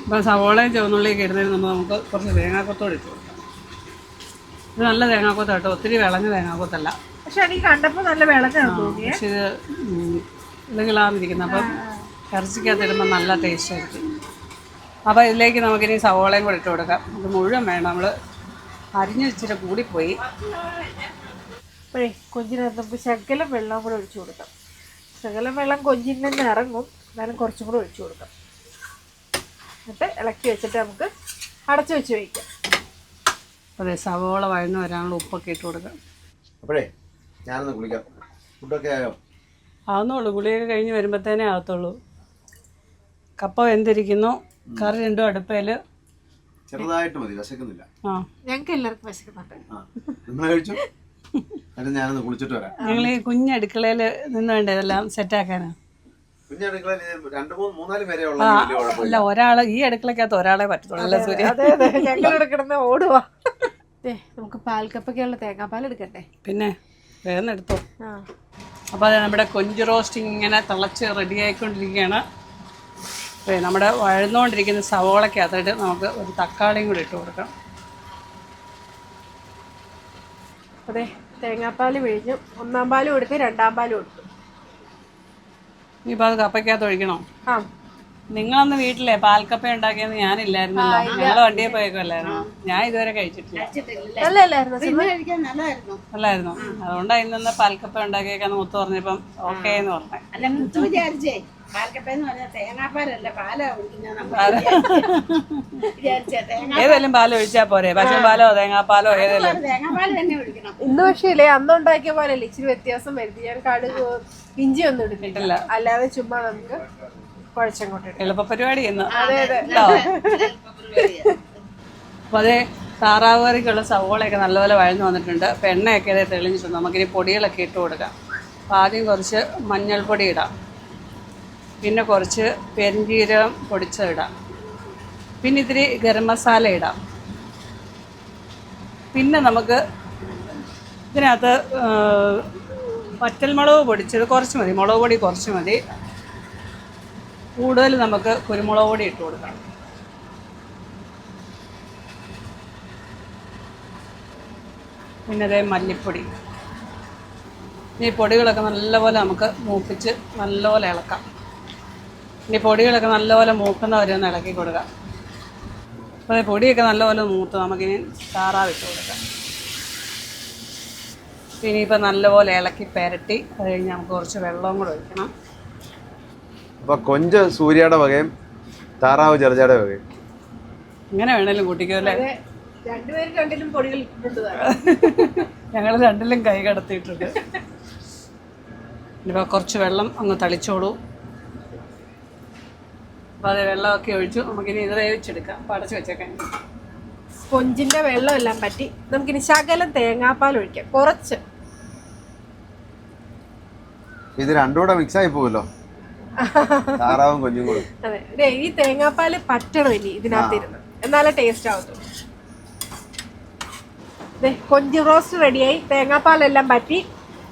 ഇപ്പം സവോളയും ചുവന്നുള്ളിയൊക്കെ ഇടുന്നതിന് നമ്മൾ നമുക്ക് കുറച്ച് തേങ്ങാക്കൊത്തോട് ഇട്ട് കൊടുക്കാം. ഇത് നല്ല തേങ്ങാക്കൊത്താട്ടോ ഒത്തിരി വിളഞ്ഞ തേങ്ങാക്കൊത്തല്ല. പക്ഷെ എനിക്ക് കണ്ടപ്പോ നല്ല വിളക്കാണ് തോന്നിയേ. പക്ഷെ ഇത് ഇളകിളാന്നിരിക്കുന്നത് അപ്പം ഇറച്ചിക്കകത്ത് ഇടുമ്പോൾ നല്ല ടേസ്റ്റ് ആയിരിക്കും. അപ്പോൾ ഇതിലേക്ക് നമുക്കിനി സവോളയും കൂടി ഇട്ട് കൊടുക്കാം. ഇത് മുഴുവൻ വേണം. നമ്മൾ അരിഞ്ഞ് ഇച്ചിരി കൂടിപ്പോയി. അപ്പോഴേ കൊഞ്ചിനകത്ത് നമുക്ക് ശകലം വെള്ളം കൂടെ ഒഴിച്ചു കൊടുക്കാം. ശകലം വെള്ളം കൊഞ്ചിൽ നിന്ന് ഇറങ്ങും. എന്നാലും കുറച്ചും കൂടെ ഒഴിച്ചു കൊടുക്കാം. എന്നിട്ട് ഇളക്കി വെച്ചിട്ട് നമുക്ക് അടച്ചു വെച്ച് വയ്ക്കാം. അതെ സവോള വഴന്ന് വരാനുള്ള ഉപ്പൊക്കെ ഇട്ട് കൊടുക്കാം. അപ്പോഴേ ഞാനൊന്ന് കുളിക്കാം. ഫുഡൊക്കെ ആയോ? ആവുന്നുള്ളൂ. ഗുളിയൊക്കെ കഴിഞ്ഞ് വരുമ്പോഴത്തേനേ ആകത്തുള്ളൂ കപ്പ വെന്തിരിക്കുന്നു. കറി രണ്ടും അടുപ്പയിൽ ചെറുതായിട്ട് മതി വിശക്കുന്നില്ല. ആ. ഞങ്ങൾക്ക് എല്ലാവർക്കും വിശക്കുന്നുണ്ട്. നമ്മൾ നിങ്ങൾ കഴിച്ചു? എന്നിട്ട് ഞാനൊന്ന് കുളിച്ചിട്ട് വരാം. ഞങ്ങൾ ഈ കുഞ്ഞടുക്കളയിൽ നിന്ന് വേണ്ട ഇതെല്ലാം സെറ്റാക്കാനാണ് കുഞ്ഞടുക്കളയിൽ രണ്ട് മൂന്ന് മൂന്നാൽ പേരെ ഉള്ള. അല്ല ഒരാളെ ഈ അടുക്കളക്കകത്ത് ഒരാളെ പറ്റത്തുള്ളൂ അല്ലേ സൂര്യ? അതെ അതെ. ഓടുവാ. ദേ, നമുക്ക് പാൽക്കപ്പൊക്കെയുള്ള തേങ്ങാപ്പാൽ എടുക്കട്ടെ? പിന്നെ? വേഗം എടുത്തോ അപ്പൊ അപ്പോൾ അത് നമ്മുടെ കൊഞ്ച് റോസ്റ്റ് ഇങ്ങനെ തിളച്ച് റെഡി ആയിക്കൊണ്ടിരിക്കുകയാണ്. അപ്പോൾ നമ്മുടെ വഴന്നുകൊണ്ടിരിക്കുന്ന സവോളയ്ക്കകത്തിട്ട് നമുക്ക് ഒരു തക്കാളിയും കൂടി ഇട്ട് കൊടുക്കാം. അതെ തേങ്ങാപ്പാൽ പിഴിഞ്ഞു ഒന്നാം പാലും എടുത്ത് രണ്ടാം പാലും എടുത്തു. ഇനിയിപ്പോൾ അത് കപ്പയ്ക്കകത്ത് ഒഴിക്കണോ? ആ. നിങ്ങളന്ന് വീട്ടിലെ പാൽക്കപ്പ ഉണ്ടാക്കിയെന്ന് ഞാനില്ലായിരുന്നല്ലോ. ഞങ്ങൾ വണ്ടിയെ പോയേക്കല്ലായിരുന്നു ഞാൻ ഇതുവരെ കഴിച്ചിട്ടില്ല. അതുകൊണ്ട് അതിൽ നിന്ന് അല്ലായിരുന്നു പാൽക്കപ്പ ഉണ്ടാക്കിയേക്കാന്ന് മുത്ത് പറഞ്ഞപ്പം ഓക്കെ എന്ന് പറഞ്ഞേ. അല്ല മുത്ത് വിചാരിച്ചേ പാലാ കുടിക്കുന്ന നമ്മൾ വിചാരിച്ചേ തേങ്ങ ഏതെങ്കിലും പാൽ ഒഴിച്ചാ പോരെ? പശുപാലോ തേങ്ങാപ്പാലോ ഏതെങ്കിലും? ഇന്ന് പക്ഷേ ഇല്ലേ അന്ന് ഉണ്ടാക്കിയ പോലെ അല്ലേ ഇച്ചിരി വ്യത്യാസം വരുത്തി. ഞാൻ കടുക് ഇഞ്ചി ഒന്നും എടുത്തിട്ടില്ല അല്ലാതെ ചുമ്മാ നമുക്ക് കുഴച്ചങ്ങോട്ട് ഇടും എളുപ്പ പരിപാടി ഇന്ന് കേട്ടോ അപ്പൊ അതേ താറാവ് കറിക്കുള്ള സവോളയൊക്കെ നല്ലപോലെ വഴന്നു വന്നിട്ടുണ്ട്. അപ്പൊ എണ്ണയൊക്കെ ഇതേ തെളിഞ്ഞിട്ടുണ്ട്. നമുക്കിനി പൊടികളൊക്കെ ഇട്ട് കൊടുക്കാം. അപ്പൊ ആദ്യം കുറച്ച് മഞ്ഞൾപ്പൊടി ഇടാം. പിന്നെ കുറച്ച് പെരിഞ്ജീരകം പൊടിച്ചതിടാം പിന്നെ ഇത്തിരി ഗരം മസാല ഇടാം. പിന്നെ നമുക്ക് ഇതിനകത്ത് വറ്റൽമുളക് പൊടിച്ചത് കുറച്ച് മതി. മുളക് പൊടി കുറച്ച് മതി. കൂടുതൽ നമുക്ക് കുരുമുളക് പൊടി ഇട്ട് കൊടുക്കണം പിന്നെ അതേ മല്ലിപ്പൊടി. ഈ പൊടികളൊക്കെ നല്ലപോലെ നമുക്ക് മൂപ്പിച്ച് നല്ലപോലെ ഇളക്കാം. ഇനി പൊടികളൊക്കെ നല്ലപോലെ മൂക്കുന്നവരെ ഒന്ന് ഇളക്കി കൊടുക്കാം. അപ്പോൾ പൊടിയൊക്കെ നല്ലപോലെ മൂത്ത് നമുക്കിനി താറാവിട്ട് കൊടുക്കാം. ഇനിയിപ്പോൾ നല്ലപോലെ ഇളക്കി പെരട്ടി അത് കഴിഞ്ഞ് നമുക്ക് കുറച്ച് വെള്ളവും കൂടെ ഒഴിക്കണം. അപ്പൊ കൊഞ്ച് സൂര്യയുടെ വകയും താറാവ് ചെറുചയുടെ വകയും. ഇങ്ങനെ വേണേലും കൂട്ടിക്കോ അല്ലേ? രണ്ടുപേരും രണ്ടിലും പൊടികൾ ഞങ്ങൾ രണ്ടിലും കൈ കടത്തിയിട്ടുണ്ട്. ഇനിയിപ്പോൾ കുറച്ച് വെള്ളം അങ്ങ് തളിച്ചോളൂ. അപ്പോൾ അത് വെള്ളമൊക്കെ ഒഴിച്ചു. നമുക്കിനി ഇത് വേവിച്ചെടുക്കാം. അപ്പോൾ അടച്ചു വെച്ചേക്കാൻ കൊഞ്ചിന്റെ വെള്ളമെല്ലാം പറ്റി. നമുക്കിനി ശകലം തേങ്ങാപ്പാൽ ഒഴിക്കാം. കുറച്ച്. ഇത് രണ്ടും കൂടെ മിക്സ് ആയി പോകുമല്ലോ താറാവും കൊഞ്ചും കൂടെ അതെ. ദേ, ഈ തേങ്ങാപ്പാൽ പറ്റണം ഇനി ഇതിനകത്ത് ഇരുന്ന് എന്നാലേ ടേസ്റ്റ് ആവത്തുള്ളൂ. ദേ, കൊഞ്ച് റോസ്റ്റ് റെഡിയായി തേങ്ങാപ്പാലെല്ലാം പറ്റി.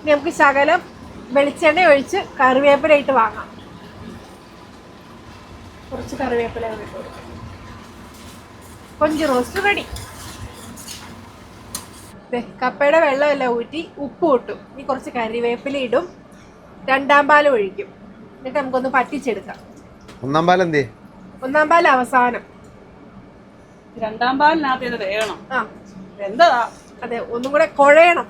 ഇനി നമുക്ക് ശകലം വെളിച്ചെണ്ണ ഒഴിച്ച് കറിവേപ്പില ഇട്ട് വാങ്ങാം. കുറച്ച് കറിവേപ്പില കൂടി ഇട്ട് കൊടുക്കാം. കൊഞ്ച് റോസ്റ്റ് റെഡി ദേ, കപ്പയുടെ വെള്ളമെല്ലാം ഊറ്റി ഉപ്പ് ഇട്ടു. ഇനി കുറച്ച് കറിവേപ്പില ഇടും. രണ്ടാം പാൽ ഒഴിക്കും. എന്നിട്ട് നമുക്കൊന്ന് പറ്റിച്ചെടുക്കാം. ഒന്നാം പാൽ എന്തേ? ഒന്നാം പാൽ അവസാനം. രണ്ടാം പാലിനകത്ത് ഇത് വേകണം ആ. എന്താ? അതെ ഒന്നും കൂടെ കുഴയണം.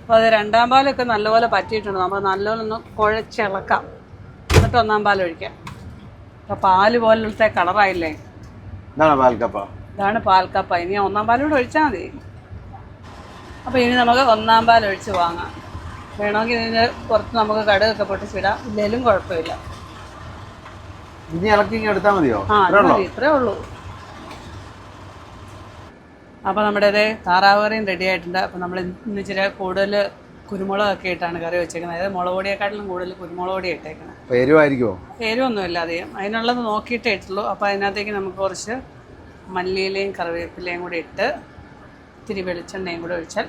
അപ്പോൾ അത് രണ്ടാം പാലൊക്കെ നല്ലപോലെ പറ്റിയിട്ടുണ്ട്. നമ്മൾ നല്ലപോലെ ഒന്ന് കുഴച്ചിളക്കാം. എന്നിട്ട് ഒന്നാം പാൽ ഒഴിക്കാം. അപ്പോൾ പാൽ പോലത്തെ കളറായില്ലേ? ഇതാണ് പാൽക്കപ്പ ഇതാണ് പാൽക്കപ്പ ഇനി ഒന്നാം പാലൂടെ ഒഴിച്ചാൽ മതി. അപ്പോൾ ഇനി നമുക്ക് ഒന്നാം പാൽ ഒഴിച്ച് വാങ്ങാം. വേണമെങ്കിൽ ഇതിന് പുറത്ത് നമുക്ക് കടുകൊക്കെ പൊട്ടിച്ചിടാം. ഇല്ലെങ്കിലും കുഴപ്പമില്ല. ഇനി ഇളക്കി എടുത്താൽ മതിയോ? ആ അത് ഇത്രേ മതി ഇത്രേ ഉള്ളൂ. അപ്പോൾ നമ്മുടെ ഇത് താറാവ് കറിയും റെഡി ആയിട്ടുണ്ട്. അപ്പോൾ നമ്മൾ ഇന്ന് ഇച്ചിരി കൂടുതൽ കുരുമുളകൊക്കെ ഇട്ടാണ് കറി വെച്ചേക്കുന്നത്. അതായത് മുളക് പൊടിയെക്കാട്ടിലും കൂടുതൽ കുരുമുളക് പൊടി ഇട്ടേക്കുന്നത് അപ്പൊ എരിവായിരിക്കുമോ എരിവൊന്നുമില്ല അധികം. അതിനുള്ളത് നോക്കിയിട്ടേ ഇട്ടുള്ളൂ. അപ്പോൾ അതിനകത്തേക്ക് നമുക്ക് കുറച്ച് മല്ലിയിലയും കറിവേപ്പിലയും കൂടി ഇട്ട് ഇത്തിരി വെളിച്ചെണ്ണയും കൂടെ ഒഴിച്ചാൽ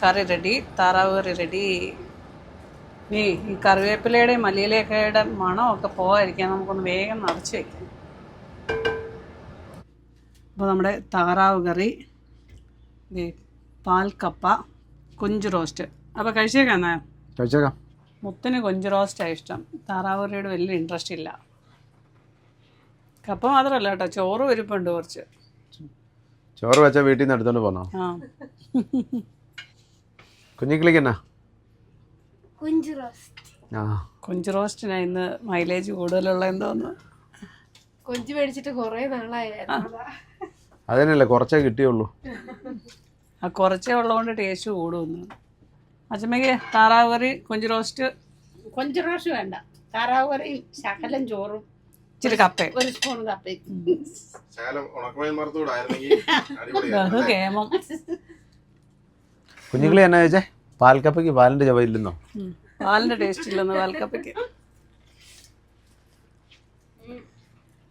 കറി റെഡി താറാവ് കറി റെഡി. ഈ ഈ കറിവേപ്പിലയുടെയും മല്ലിയിലയൊക്കെയുടെ മണമൊക്കെ പോകാതിരിക്കാൻ നമുക്കൊന്ന് വേഗം നിറച്ച് വയ്ക്കാം അപ്പോൾ നമ്മുടെ താറാവ് കറി പാൽക്കപ്പ കൊഞ്ച് റോസ്റ്റ്. അപ്പോൾ കഴിച്ചേക്കാന്നേ കഴിച്ചേക്കാം. മുത്തിന് കൊഞ്ച് റോസ്റ്റാണ് ഇഷ്ടം. താറാവ് കറിയോട് വലിയ ഇൻട്രസ്റ്റ് ഇല്ല. കപ്പ മാത്രമല്ല കേട്ടോ ചോറ് വരിപ്പുണ്ട് കുറച്ച്. ചോറ് വെച്ചാൽ വീട്ടിൽ നിന്ന് എടുത്തോണ്ട് പോന്നോ? ആ. കുഞ്ഞിക്കിളിക്ക് എന്നാ കുഞ്ചു റോസ്റ്റ്. ആ. കൊഞ്ച് റോസ്റ്റിനാണ് ഇന്ന് മൈലേജ് കൂടുതലുള്ള എന്തോന്ന്? കൊഞ്ച് മേടിച്ചിട്ട് കുറേ നാളായിരുന്നു അതാ. അതിനല്ലേ കുറച്ചേ കിട്ടിയുള്ളൂ. ആ കുറച്ചേ ഉള്ളതുകൊണ്ട് ടേസ്റ്റ് കൂടുമെന്ന്. അച്ഛമ്മയ്ക്ക് താറാവ് കറി കൊഞ്ച് റോസ്റ്റ്? കൊഞ്ച് റോസ്റ്റ് വേണ്ട. താറാവ് കറിയും ശകലം ചോറും. ഇച്ചിരി കപ്പയും. ഒരു സ്പൂൺ കപ്പയും. ശകലം ഉണക്കമീൻ വറുത്തൂടെ ആയിരുന്നെങ്കിൽ കേമം. കുഞ്ഞിക്കിളി എന്നാ ചോദിച്ചേ? പാൽക്കപ്പയ്ക്ക് പാലിന്റെ ചവ ഇല്ലെന്നോ? പാലിന്റെ ടേസ്റ്റ് ഇല്ലെന്ന് പാൽക്കപ്പയ്ക്ക്?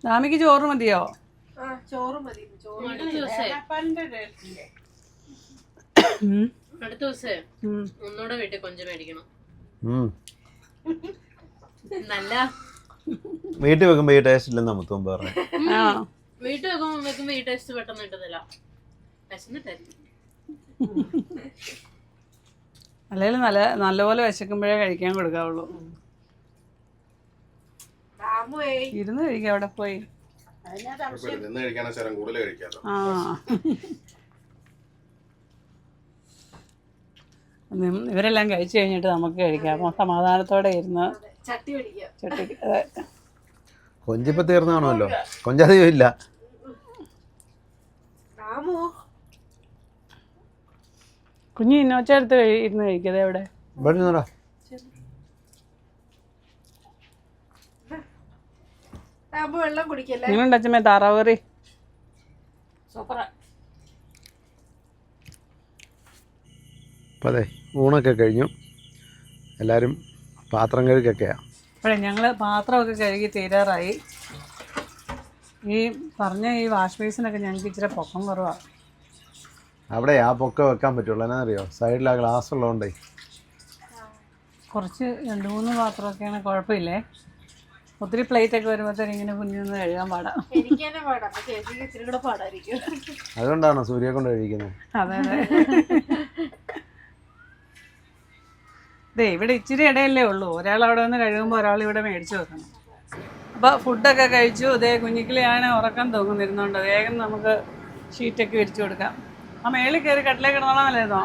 നാമിക്ക് ചോറ് മതിയോ? ചോറ് മതി. അടുത്ത ദിവസേ. ഒന്നുകൂടെ വീട്ടിൽ കൊഞ്ച് മേടിക്കണം. നല്ല. വീട്ടിൽ വെക്കുമ്പോ ഈ ടേസ്റ്റ് ഇല്ലെന്നാ നമുക്ക് പറഞ്ഞു. ആ. വീട്ടിൽ വെക്കുമ്പോ വെക്കുമ്പോ ഈ ടേസ്റ്റ് പെട്ടെന്ന് കിട്ടുന്നില്ല അല്ലെങ്കിൽ നല്ല നല്ലപോലെ വിശക്കുമ്പോഴേ കഴിക്കാൻ കൊടുക്കാവുള്ളൂ. ഇരുന്ന് കഴിക്കാം അവിടെ പോയി. ആ. ഇവരെല്ലാം കഴിച്ചു കഴിഞ്ഞിട്ട് നമുക്ക് കഴിക്കാം. അപ്പം സമാധാനത്തോടെ ഇരുന്ന് ചട്ടി അതെ. കൊഞ്ചിപ്പോൾ തീർന്നാണല്ലോ കൊഞ്ചധികം ഇല്ല. രാമു. കുഞ്ഞു ഇന്നോച്ചെടുത്ത് ഇരുന്ന് കഴിക്കതേ എവിടെ? ഇവിടെ നിന്നോടാ രാമു വെള്ളം കുടിക്കല്ലേ? നിങ്ങളുണ്ട് അച്ഛമ്മേ താറാവ് കറി അതെ ഊണൊക്കെ കഴിഞ്ഞു. എല്ലാവരും പാത്രം കഴുകൊക്കെയാണ് അപ്പോഴേ ഞങ്ങൾ പാത്രമൊക്കെ കഴുകി തീരാറായി. ഈ പറഞ്ഞ ഈ വാഷ് ബേസിനൊക്കെ ഞങ്ങൾക്ക് ഇച്ചിരി പൊക്കം കുറവാണ് അവിടെ ആ പൊക്ക വെക്കാൻ പറ്റുള്ളൂ. എന്നാ സൈഡിൽ ആ ഗ്ലാസ് ഉള്ളതുകൊണ്ടേ കുറച്ച് രണ്ട് മൂന്ന് പാത്രമൊക്കെയാണ്. കുഴപ്പമില്ലേ? ഒത്തിരി പ്ലേറ്റ് ഒക്കെ വരുമ്പോഴത്തേനും ഇങ്ങനെ കുഞ്ഞു നിന്ന് കഴുകാൻ പാടാം. എനിക്ക് തന്നെ പാടാം. അപ്പൊ ചേച്ചിക്ക് ഇച്ചിരി കൂടെ പാടായിരിക്കും. അതുകൊണ്ടാണോ സൂര്യ കൊണ്ട് കഴിക്കുന്നത്? അതെ അതെ. ദേ ഇവിടെ ഇച്ചിരി ഇടയല്ലേ ഉള്ളൂ. ഒരാൾ അവിടെ വന്ന് കഴുകുമ്പോൾ ഒരാൾ ഇവിടെ മേടിച്ചു വെക്കണം. അപ്പോൾ ഫുഡൊക്കെ കഴിച്ചു. ഇതേ കുഞ്ഞിക്കിളിയാണ് ഉറക്കം തൂങ്ങുന്നിരുന്നുണ്ട് വേഗം നമുക്ക് ഷീറ്റൊക്കെ വിരിച്ചു കൊടുക്കാം. ആ മേളിൽ കയറി കട്ടിലേ കിടന്നോളാമല്ലേതോ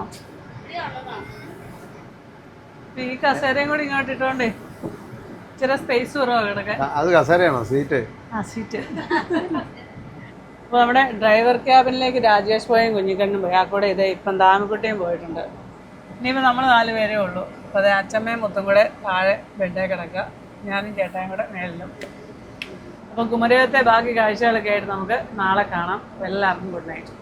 ഈ കസേരയും കൂടി ഇങ്ങോട്ട് ഇട്ടോണ്ടേ. ഇച്ചിരി സ്പേസ് കുറവാണ് കിടക്കാൻ അത് കസേരയാണോ? സീറ്റ്? ആ സീറ്റ്. അപ്പോൾ നമ്മുടെ ഡ്രൈവർ ക്യാബിനിലേക്ക് രാജേഷ് പോയും കുഞ്ഞിക്കണ്ണും പോയി. ആ കൂടെ ഇതേ ഇപ്പം ദാമക്കുട്ടിയും പോയിട്ടുണ്ട്. ഇനിയിപ്പോൾ നമ്മൾ നാല് പേരേ ഉള്ളൂ. അപ്പോൾ അതെ അച്ഛമ്മയും മുത്തും കൂടെ താഴെ ബെഡേ കിടക്കുക. ഞാനും ചേട്ടായും കൂടെ മേളിലും. അപ്പോൾ കുമരകത്തെ ബാക്കി കാഴ്ചകളൊക്കെ ആയിട്ട് നമുക്ക് നാളെ കാണാം. എല്ലാവർക്കും ഗുഡ് നൈറ്റ്